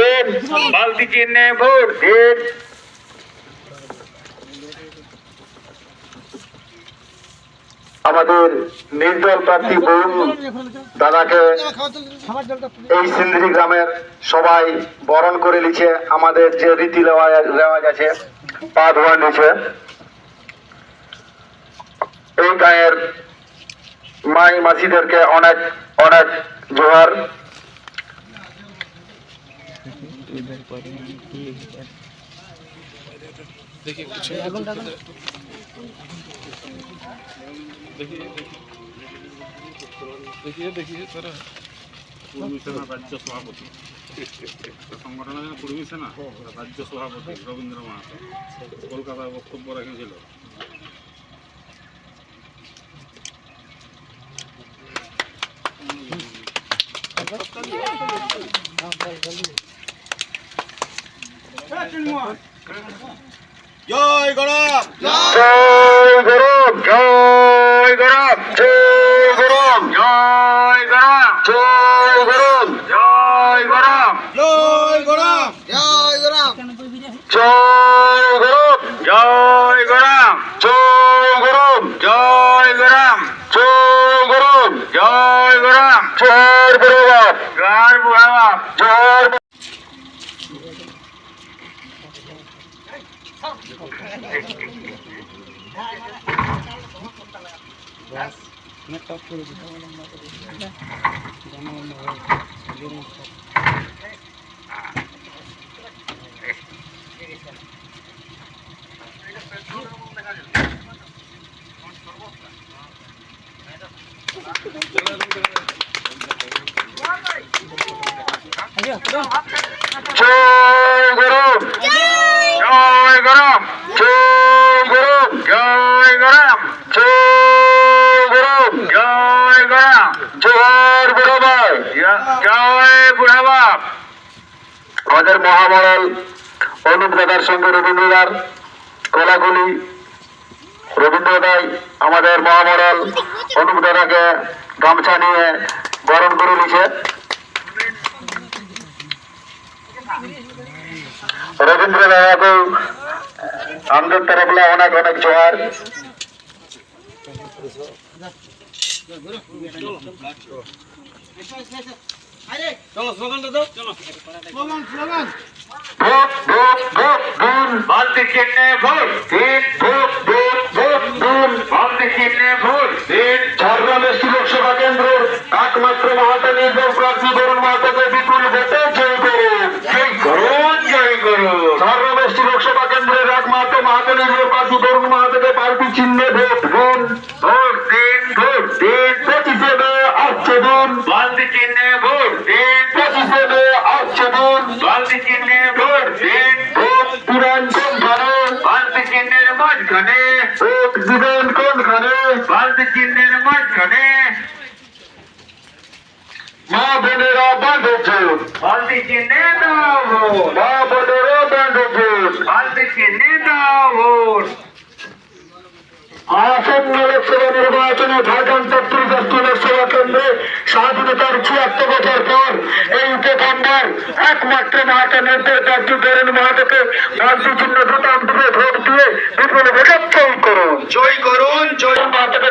দিন বালতি চিহ্নে ভোট দিন আমাদের নির্দল প্রার্থী বোন দাদাকে এই সিন্দ্রি গ্রামের সবাই বরণ করে নিচ্ছে। আমাদের যে রীতি রেওয়াজ আছে, পা ধোয়া নিচ্ছে। এই গায়ের মাই মাসিদেরকে অনেক অনেক জোহার देखिए देखिए देखिए देखिए सर पूर्वी सेना राज्य सभापति সংগঠনের পূর্বী সেনা রাজ্য সভাপতি রবীন্দ্র মাহাতো কলকাতায় বক্তব্য রেখেছিল। জয় গরম জয় গরম জয় গরম জয় গরম জয় গরম জয় গরম জয় গরম জয় গরম জয় গরম জয় গরম জয় গরম জয় গরম জয় গরম জয় গরম জয় গরম जोर बराबर। जोर बराबर। जोर मैं আমাদের মহামডল অনুপ দাদার সঙ্গে রবীন্দ্রদার কোলাগুলি রবীন্দ্র দাই আমাদের মহামডল অনুপ দাদাকে গামছা নিয়ে বরণ করে নিছে। રવિન્દ્ર બાબુ આમદન તરફલા ઓનક ઓનક જોહાર ચલો સ્લોગન દો ચલો સ્લોગન સ્લોગન ભૂપ ભૂપ ભૂપ ભૂલ ભારતી કિને ભૂલ ભીમ ભૂપ ભૂપ ভোট ভুল ভারতে কিনে ভোট ঝাড়গ্রামের সুযোগ সেবা কেন্দ্র একমাত্র মহাতা নির্ভর প্রার্থী বরুণ মাহাতাকে করুন জয় করুন ঝাড়গ্রাম এসটি লোকসভা কেন্দ্রের একমাত্র মাহাতা নির্ভর প্রার্থী বরুণ মাহাতাকে পার্টি চিহ্নে ভোট দিন। ভোট দিন ভোট দিন। পঁচিশে মে আসছে দিন। বালতি চিহ্নে ভোট দিন। পঁচিশে মে আসছে দিন। বালতি চিহ্নে ভোট দিন। ভোট দিবেন কোনখানে? বালতি চিহ্নের মাঝখানে। ভোট দিবেন কোনখানে? বালতি চিহ্নের মাঝখানে। মা বোনেরা বাঁধো জোট বালতি দাও ভোট মা বোনেরা বাঁধো জোট বালতি দাও ভোট আসন্ন লোকসভা নির্বাচনে ঝাড়খণ্ড তত্ত্বজাতীয় লোকসভা কেন্দ্রে স্বাধীনতার ছিয়াত্তর বছর পর এই উপখণ্ডের একমাত্র মাহাতো নেত্রের প্রার্থী বরুণ মাহাতোকে প্রার্থী চিহ্ন ভোট দিয়ে বিপুল ভোটে জয় করুন। জয় করুন জয় মাহাতোকে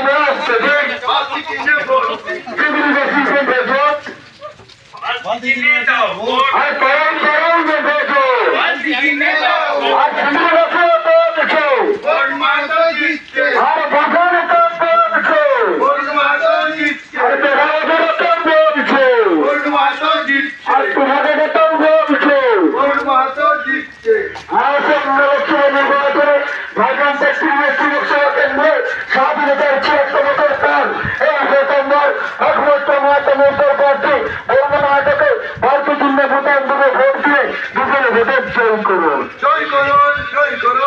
জিতছে আর তোমাদের এটাও বলছে ওর মাহাতো জিতছে আসাম লোকসভা নির্বাচনে ভাইজান তেত্রিশ লোকসভা কেন্দ্রে সাত হাজার ছিয়াত্তর ভোটার স্থান। এই ভোটার একমাত্র মাহাতো জয় করুন জয় করুন।